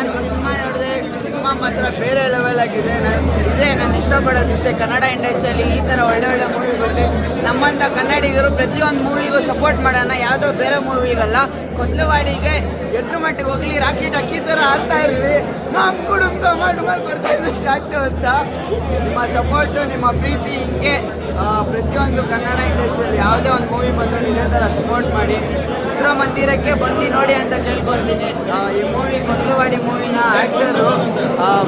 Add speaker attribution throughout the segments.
Speaker 1: ನಾನು ಸಿನಿಮಾ ನೋಡಿದೆ, ಸಿನಿಮಾ ಮಾತ್ರ ಬೇರೆ ಲೆವೆಲ್ ಆಗಿದೆ. ನಾನು, ಇದೇ, ನಾನು ಇಷ್ಟಪಡೋದು ಇಷ್ಟೇ ಕನ್ನಡ ಇಂಡಸ್ಟ್ರಿಯಲ್ಲಿ ಈ ಥರ ಒಳ್ಳೆ ಒಳ್ಳೆ ಮೂವಿ ಬರಲಿ. ನಮ್ಮಂಥ ಕನ್ನಡಿಗರು ಪ್ರತಿಯೊಂದು ಮೂವಿಗೂ ಸಪೋರ್ಟ್ ಮಾಡೋಣ. ಯಾವುದೋ ಬೇರೆ ಮೂವಿಗಲ್ಲ ಕೊತ್ಲವಾಡಿಗೆ ಎದ್ರ ಮಟ್ಟಿಗೆ ಹೋಗ್ಲಿ ರಾಕೆಟ್ ಅಕ್ಕಿ ಥರ ಆಡ್ತಾ ಇರಲಿ. ನಮ್ಮ ಕುಟುಂಬ ಮಾಡಿ ಮಾಡಿ ಕೊಡ್ತಾ ಇದ್ದು ಅಂತ. ನಿಮ್ಮ ಸಪೋರ್ಟು ನಿಮ್ಮ ಪ್ರೀತಿ ಹಿಂಗೆ ಪ್ರತಿಯೊಂದು ಕನ್ನಡ ಇಂಡಸ್ಟ್ರಿಯಲ್ಲಿ ಯಾವುದೇ ಒಂದು ಮೂವಿ ಬಂದರೂ ಇದೇ ಥರ ಸಪೋರ್ಟ್ ಮಾಡಿ. ಚಿತ್ರಮಂದಿರಕ್ಕೆ ಬಂದು ನೋಡಿ ಅಂತ ಕೇಳ್ಕೊತೀನಿ. ಈ ಮೂವಿ ಕೊಟ್ಲುವಾಡಿ ಮೂವಿನ ಆ್ಯಕ್ಟರು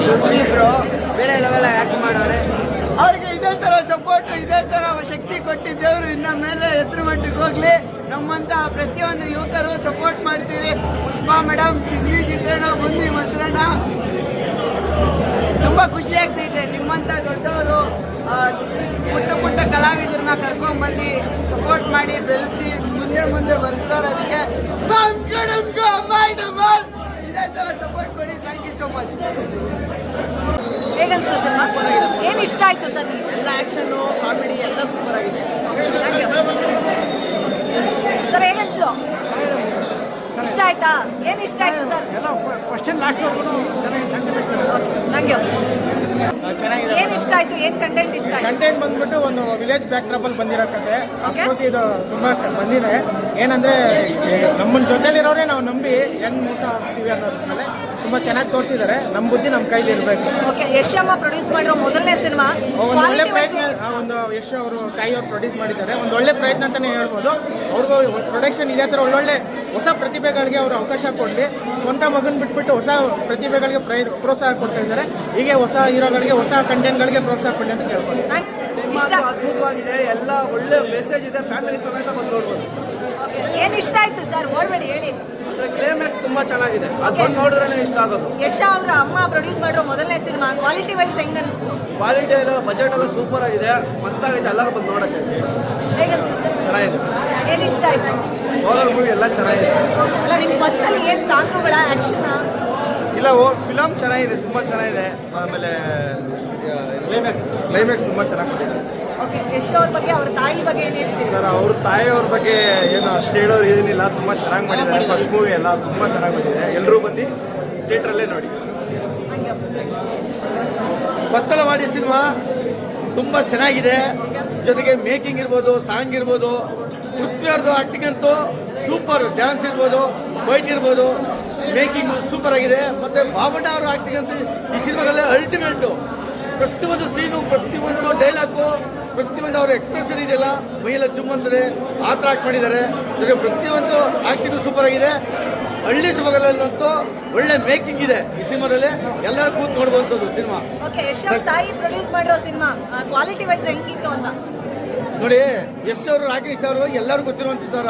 Speaker 1: ಪೃಥ್ವಿ ಬ್ರೋ ಬೇರೆ ಲೆವೆಲ್ ಆ್ಯಕ್ಟ್ ಮಾಡೋರೆ. ಅವ್ರಿಗೆ ಇದೇ ಥರ ಸಪೋರ್ಟ್ ಇದೇ ಥರ ಶಕ್ತಿ ಕೊಟ್ಟಿದ್ದೇವರು ಇನ್ನ ಮೇಲೆ ಎತ್ತರ ಮಟ್ಟಿಗೆ ಹೋಗ್ಲಿ. ನಮ್ಮಂತ ಪ್ರತಿಯೊಂದು ಯುವಕರು ಸಪೋರ್ಟ್ ಮಾಡ್ತೀರಿ. ಪುಷ್ಪಾ ಮೇಡಮ್ ಚಿದ್ರಿ ಚಿತ್ರಣ ಬುಂದಿ ಮೊಸರಣ್ಣ. ತುಂಬಾ ಖುಷಿ ಆಗ್ತೈತೆ. ನಿಮ್ಮಂತ ದೊಡ್ಡವರು ಪುಟ್ಟ ಪುಟ್ಟ ಕಲಾವಿದರನ್ನ ಕರ್ಕೊಂಡ್ ಬಂದು ಸಪೋರ್ಟ್ ಮಾಡಿ ಬೆಳೆಸಿ ಮುಂದೆ ಮುಂದೆ ಬರ್ಸ್ತಾರೆ ಅದಕ್ಕೆ. ಇದೇ ತರ ಸಪೋರ್ಟ್ ಕೊಡಿ. ಥ್ಯಾಂಕ್ ಯು ಸೋ ಮಚ್
Speaker 2: ಹೇಗನ್ಸ್ತು ಸರ್ ಏನು ಇಷ್ಟ ಆಯ್ತು ಸರ್
Speaker 1: ಎಲ್ಲ ಆಕ್ಷನ್ ಕಾಮಿಡಿ ಎಲ್ಲ ಸೂಪರ್ ಆಗಿದೆ.
Speaker 2: ಸರ್ ಹೇಗನ್ಸ್ತು? ಆಯ್ತಾ? ಏನು ಇಷ್ಟ ಆಯ್ತು ಸರ್?
Speaker 3: ಎಲ್ಲ ಕ್ವಶನ್
Speaker 2: ಏನು ಇಷ್ಟ ಆಯ್ತು? ಏನು ಕಂಟೆಂಟ್ ಇಷ್ಟ ಆಯ್ತು?
Speaker 3: ಕಂಟೆಂಟ್ ಬಂದ್ಬಿಟ್ಟು ಒಂದು ವಿಲೇಜ್ ಬ್ಯಾಕ್ ಟ್ರಬಲ್ ಬಂದಿರೋ ಕತೆ
Speaker 2: Okay.
Speaker 3: ಇದು ತುಂಬಾ ಬಂದಿದೆ. ಏನಂದ್ರೆ ನಮ್ಮ ಜೊತೆಲಿರೋರೇ ನಾವು ನಂಬಿ ಹೆಂಗ್ ಮೋಸ ಆಗ್ತೀವಿ ಅನ್ನೋದ್ರ ಮೇಲೆ ತುಂಬಾ ಚೆನ್ನಾಗಿ ತೋರಿಸಿದ್ದಾರೆ. ನಮ್ಮ ಬುದ್ಧಿ ನಮ್ಮ ಕೈಲಿ ಇರಬೇಕು.
Speaker 2: ಓಕೆ ಯಶಮ್ಮ ಪ್ರೊಡ್ಯೂಸ್ ಮಾಡಿರೋ ಮೊದಲನೇ ಸಿನಿಮಾ
Speaker 3: ಒಂದು ಒಳ್ಳೆ ಪ್ರಯತ್ನ ಆ ಒಂದು ಯಶ್ ಅವರು ತಾಯಿ ಅವ್ರು ಪ್ರೊಡ್ಯೂಸ್ ಮಾಡಿದ್ದಾರೆ. ಒಂದು ಒಳ್ಳೆ ಪ್ರಯತ್ನ ಅಂತಾನೆ ಹೇಳ್ಬೋದು. ಅವ್ರಿಗೂ ಪ್ರೊಡಕ್ಷನ್ ಇದೇ ಥರ ಒಳ್ಳೊಳ್ಳೆ ಹೊಸ ಪ್ರತಿಭೆಗಳಿಗೆ ಅವರು ಅವಕಾಶ ಕೊಡಲಿ. ಸ್ವಂತ ಮಗನ ಬಿಟ್ಬಿಟ್ಟು ಹೊಸ ಪ್ರತಿಭೆಗಳಿಗೆ ಪ್ರೋತ್ಸಾಹ ಕೊಡ್ತಾ ಇದ್ದಾರೆ. ಹೀಗೆ ಹೊಸ ಹೀರೋಗಳಿಗೆ ಹೊಸ ಕಂಟೆಂಟ್ಗಳಿಗೆ ಪ್ರೋತ್ಸಾಹ ಕೊಡಿ ಅಂತ ಕೇಳ್ಬೋದು.
Speaker 1: ಅದ್ಭುತವಾಗಿದೆ. ಎಲ್ಲ ಒಳ್ಳೆ ಮೆಸೇಜ್ ಇದೆ. ಫ್ಯಾಮಿಲಿ ಸಮೇತ ಬಂದು ನೋಡ್ಬೋದು.
Speaker 2: ಏನು ಇಷ್ಟ ಆಯ್ತು ಸರ್? ಓಡ್ಬೇಡಿ ಹೇಳಿ.
Speaker 1: ಅದ್ರ ಕ್ಲೈಮ್ಯಾಕ್ಸ್ ತುಂಬಾ ಚೆನ್ನಾಗಿದೆ. ಅದು. ಬಂದು ನೋಡಿದ್ರೆ ಇಷ್ಟ ಆಗೋದು.
Speaker 2: ಯಶ ಅವರ ಅಮ್ಮ ಪ್ರೊಡ್ಯೂಸ್ ಮಾಡಿರೋ ಮೊದಲನೇ ಸಿನಿಮಾ ಕ್ವಾಲಿಟಿ ವೈಸ್ ಹೆಂಗ್ ಅನಿಸ್ತು?
Speaker 1: ಕ್ವಾಲಿಟಿ ಎಲ್ಲ ಬಜೆಟ್ ಎಲ್ಲ ಸೂಪರ್ ಆಗಿದೆ. ಮಸ್ತಾಗೈತೆ ಎಲ್ಲರೂ ಬಂದು ನೋಡಕ್ಕೆ. ಚೆನ್ನಾಗಿದೆ.
Speaker 2: ಏನು ಇಷ್ಟ ಆಯ್ತು?
Speaker 1: ಓವರ್ ಮೂವಿ ಎಲ್ಲ ಚೆನ್ನಾಗಿದೆ.
Speaker 2: ಅಲ್ಲ ನಿಮ್ಮ ಬಸ್ನಲ್ಲಿ ಏನು ಸಾಂಗುಗಳ ಆಕ್ಷನ್
Speaker 1: ಇಲ್ಲ ಓ ಫಿಲಮ್ ಚೆನ್ನಾಗಿದೆ ತುಂಬ ಚೆನ್ನಾಗಿದೆ. ಆಮೇಲೆ ಕ್ಲೈಮ್ಯಾಕ್ಸ್ ಕ್ಲೈಮ್ಯಾಕ್ಸ್ ತುಂಬ ಚೆನ್ನಾಗಿ ಕೊಟ್ಟಿದ್ದಾರೆ.
Speaker 2: ಓಕೆ ಯಶ್ ಅವ್ರ ಬಗ್ಗೆ ಅವ್ರ ತಾಯಿ ಬಗ್ಗೆ ಏನು ಹೇಳ್ತೀರಿ?
Speaker 1: ಸರ್ ಅವ್ರ ತಾಯಿಯವ್ರ ಬಗ್ಗೆ ಏನು ಅಷ್ಟು ಹೇಳೋರು ಏನಿಲ್ಲ ತುಂಬ ಚೆನ್ನಾಗಿ ಮಾಡಿದ್ದಾರೆ. ಫಸ್ಟ್ ಮೂವಿ ಎಲ್ಲ ತುಂಬ ಚೆನ್ನಾಗಿ ಬಂದಿದೆ. ಎಲ್ಲರೂ ಬಂದು ಥಿಯೇಟ್ರಲ್ಲೇ ನೋಡಿ.
Speaker 2: ಹಂಗೆ.
Speaker 4: ಬತ್ತಲವಾಡಿ ಸಿನಿಮಾ ತುಂಬ ಚೆನ್ನಾಗಿದೆ. ಜೊತೆಗೆ ಮೇಕಿಂಗ್ ಇರ್ಬೋದು ಸಾಂಗ್ ಇರ್ಬೋದು. ಪೃಥ್ವಿಯವ್ರದ್ದು ಆಕ್ಟಿಂಗ್ ಅಂತೂ ಸೂಪರ್ ಡ್ಯಾನ್ಸ್ ಇರ್ಬೋದು ಫೈಟ್ ಇರ್ಬೋದು ಮೇಕಿಂಗ್ ಸೂಪರ್ ಆಗಿದೆ. ಮತ್ತೆ ಬಾಬಣ್ಣ ಅವರು ಆಕ್ಟಿಂಗ್ ಅಂತ ಈ ಸಿನಿಮಾದಲ್ಲೇ ಅಲ್ಟಿಮೇಟು ಪ್ರತಿಯೊಂದು ಸೀನು ಪ್ರತಿಯೊಂದು ಡೈಲಾಗು ಪ್ರತಿಯೊಂದು ಅವ್ರ ಎಕ್ಸ್ಪ್ರೆಷನ್ ಇದೆಯಲ್ಲ, ಮೈಯೆಲ್ಲ ಜುಮ್ ಅಂತಾರೆ ಆ ಥರ ಆಕ್ಟ್ ಮಾಡಿದ್ದಾರೆ. ಜೊತೆಗೆ ಪ್ರತಿಯೊಂದು ಆಕ್ಟಿಂಗು ಸೂಪರ್ ಆಗಿದೆ. ಹಳ್ಳಿ ಸಿನಿಮಾಗಳಲ್ಲಂತೂ ಒಳ್ಳೆ ಮೇಕಿಂಗ್ ಇದೆ ಈ ಸಿನಿಮಾದಲ್ಲಿ. ಎಲ್ಲರೂ ಕೂತ್ ನೋಡುವಂಥದ್ದು ಸಿನಿಮಾ.
Speaker 2: ತಾಯಿ ಪ್ರೊಡ್ಯೂಸ್ ಮಾಡಿರೋ ಸಿನಿಮಾ ಕ್ವಾಲಿಟಿ ವೈಸ್ ಹೆಂಗಿತ್ತು ಅಂತ?
Speaker 4: ನೋಡಿ, ಎಸ್ ಅವರು, ರಾಕೇಶ್ ಅವರು, ಎಲ್ಲರೂ ಗೊತ್ತಿರುವಂತ ಸರ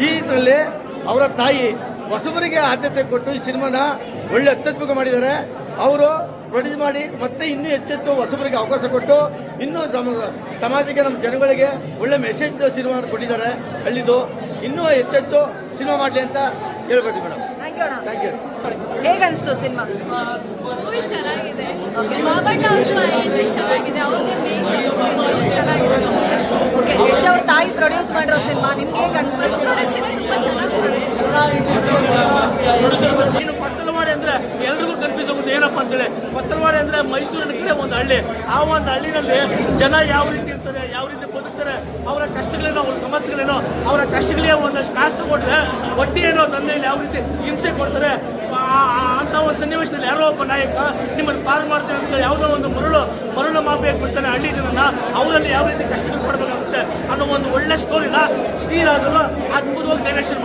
Speaker 4: ಈ ಇದರಲ್ಲಿ ಅವರ ತಾಯಿ ಹೊಸಬರಿಗೆ ಆದ್ಯತೆ ಕೊಟ್ಟು ಈ ಸಿನಿಮಾನ ಒಳ್ಳೆ ಅತ್ಯದ್ಭುತ ಮಾಡಿದ್ದಾರೆ. ಅವರು ಪ್ರೊಡ್ಯೂಸ್ ಮಾಡಿ ಮತ್ತೆ ಇನ್ನೂ ಹೆಚ್ಚೆಚ್ಚು ಹೊಸಬರಿಗೆ ಅವಕಾಶ ಕೊಟ್ಟು ಇನ್ನೂ ಸಮ- ಸಮಾಜಕ್ಕೆ, ನಮ್ಮ ಜನಗಳಿಗೆ ಒಳ್ಳೆ ಮೆಸೇಜ್ ಸಿನಿಮಾ ಕೊಟ್ಟಿದ್ದಾರೆ ಹಳ್ಳಿದು. ಇನ್ನೂ ಹೆಚ್ಚೆಚ್ಚು ಸಿನಿಮಾ ಮಾಡಲಿ ಅಂತ ಹೇಳ್ಕೊತೀವಿ ಮೇಡಮ್.
Speaker 2: ಥ್ಯಾಂಕ್ ಯು ಅಣ್ಣ ಹೇಗೆ ಅನಿಸ್ತು ಸಿನಿಮಾ?
Speaker 5: ಮೂವಿ ಚೆನ್ನಾಗಿದೆ. ಬಾಬಣ್ಣ ಅವ್ರದ್ದು ಎಂಟ್ರಿ ಚೆನ್ನಾಗಿದೆ. ಅವ್ರಿಗೆ ಮೇನ್ ಚೆನ್ನಾಗಿದೆ.
Speaker 2: ಓಕೆ ಯಶ್ ಅವ್ರ ತಾಯಿ ಪ್ರೊಡ್ಯೂಸ್ ಮಾಡಿರೋ ಸಿನಿಮಾ ನಿಮ್ಗೆ ಹೇಗೆ ಅನ್ಸ್ತು
Speaker 5: ಪ್ರೊಡಕ್ಷನ್ ತುಂಬಾ ಚೆನ್ನಾಗಿದೆ.
Speaker 6: ಇನ್ನು ಕೊತ್ತಲವಾಡಿ ಅಂದ್ರೆ ಎಲ್ರಿಗೂ ಕನ್ಫ್ಯೂಸ್ ಆಗುತ್ತೆ. ಏನಪ್ಪ ಅಂತೇಳಿ. ಕೊತ್ತಲವಾಡಿ ಅಂದ್ರೆ ಮೈಸೂರಿನ ಕಡೆ ಒಂದು ಹಳ್ಳಿ. ಆ ಒಂದು ಹಳ್ಳಿನಲ್ಲಿ ಜನ ಯಾವ ರೀತಿ ಇರ್ತಾರೆ ಯಾವ ರೀತಿ ಅವರ ಕಷ್ಟಗಳೇನೋ, ಅವ್ರ ಸಮಸ್ಯೆಗಳೇನೋ, ಅವರ ಕಷ್ಟಗಳಿಗೆ ಒಂದಷ್ಟು ಕಾಸು ತಗೊಂಡ್ರೆ ವಡ್ಡಿ ಏನೋ ತಂದೆಯಲ್ಲಿ ಯಾವ ರೀತಿ ಹಿಂಸೆ ಕೊಡ್ತಾರೆ. ಅಂತ ಒಂದು ಸನ್ನಿವೇಶದಲ್ಲಿ ಯಾರೋ ಒಬ್ಬ ನಾಯಕ ನಿಮ್ಮನ್ನು ಪಾರು ಮಾಡ್ತೀನಿ ಅಂತ ಯಾವುದೋ ಒಂದು ಮರಳು ಮರಳು ಮಾಫಿಯಾಗಿ ಬಿಡ್ತಾನೆ ಹಳ್ಳಿ ಜನನ, ಅವರಲ್ಲಿ ಯಾವ ರೀತಿ ಕಷ್ಟಗಳು ಕೊಡಬೇಕಾಗುತ್ತೆ ಅನ್ನೋ ಒಂದು ಒಳ್ಳೆ ಸ್ಟೋರಿನ ಶ್ರೀರಾಜರು ಅದ್ಭುತವಾಗಿ ಡೈರೆಕ್ಷನ್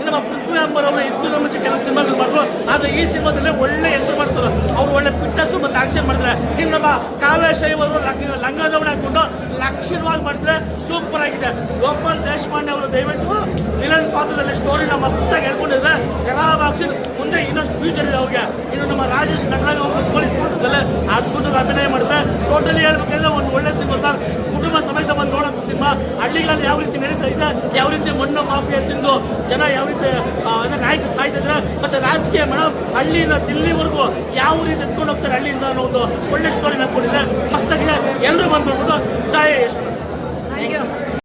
Speaker 6: ಇನ್ನು ನಮ್ಮ ಪೃಥ್ವಿ ಅಂಬರ್ ಅವರು ಇದಕ್ಕೂ ಮುಂಚೆ ಕೆಲವು ಸಿನಿಮಾಗಳು ಮಾಡಿದ್ರು ಆದರೆ ಈ ಸಿನಿಮಾದಲ್ಲಿ ಒಳ್ಳೆ ಹೆಸರು ಮಾಡ್ತಾರೆ. ಅವರು ಒಳ್ಳೆ ಫಿಟ್ನೆಸ್ ಆಕ್ಷನ್ ಮಾಡಿದ್ರೆ ಇನ್ನು ನಮ್ಮ ಕಾವ್ಯ ಶೈವರು ಲಂಗಾದವಣ ಹಾಕೊಂಡು ಲಕ್ಷಣವಾಗಿ ಮಾಡಿದ್ರೆ ಸೂಪರ್ ಆಗಿದೆ. ಗೋಪಾಲ್ ದೇಶಪಾಂಡೆ ಅವರು ದಯವಿಟ್ಟು ವಿಲನ್ ಪಾತ್ರದಲ್ಲಿ ಸ್ಟೋರಿನ ಮಸ್ತಾಗಿ ಹೇಳ್ಕೊಂಡಿದ್ರೆ ಖರಾಬ್ ಆಕ್ಷನ್ ಮುಂದೆ ಇನ್ನಷ್ಟು ಫ್ಯೂಚರ್ ಇದೆ ಅವ್ರಿಗೆ ಇನ್ನು ನಮ್ಮ ರಾಜೇಶ್ ನಟರಾಜ್ ಅವರು ಪೊಲೀಸ್ ಪಾತ್ರದಲ್ಲಿ ಅದ್ಭುತದ ಅಭಿನಯ ಮಾಡಿದ್ರೆ ಟೋಟಲಿ ಹೇಳ್ಬೇಕಂದ್ರೆ ಒಂದು ಒಳ್ಳೆ ಸಿನಿಮಾ ಸರ್ ಕುಟುಂಬ ಸಮೇತ ಬಂದು ನೋಡೋಂಥ ಸಿನಿಮಾ. ಹಳ್ಳಿಗಳಲ್ಲಿ ಯಾವ ರೀತಿ ನಡೀತಾ ಇದೆ, ಯಾವ ರೀತಿ ಮಣ್ಣು ಮಾಫಿಯಾ ತಿಂದು ಜನ ಯಾವ ರೀತಿ ಆ, ಅಂದ್ರೆ ನಾಯಕರು ಸಾಯ್ತಾ ಇದ್ದಾರೆ ಮತ್ತೆ ರಾಜಕೀಯ ಮೇಡಮ್ ಹಳ್ಳಿಯಿಂದ ದಿಲ್ಲಿವರೆಗೂ ಯಾವ ರೀತಿ ಎತ್ಕೊಂಡು ಹೋಗ್ತಾರೆ ಹಳ್ಳಿಯಿಂದ ಅನ್ನೋ ಒಂದು ಒಳ್ಳೆ ಸ್ಟೋರಿನ ಕೊಟ್ಟಿದೆ ಮಸ್ತಾಗಿದೆ. ಎಲ್ಲರೂ ಬಂದು ಜಯ ಯಶ್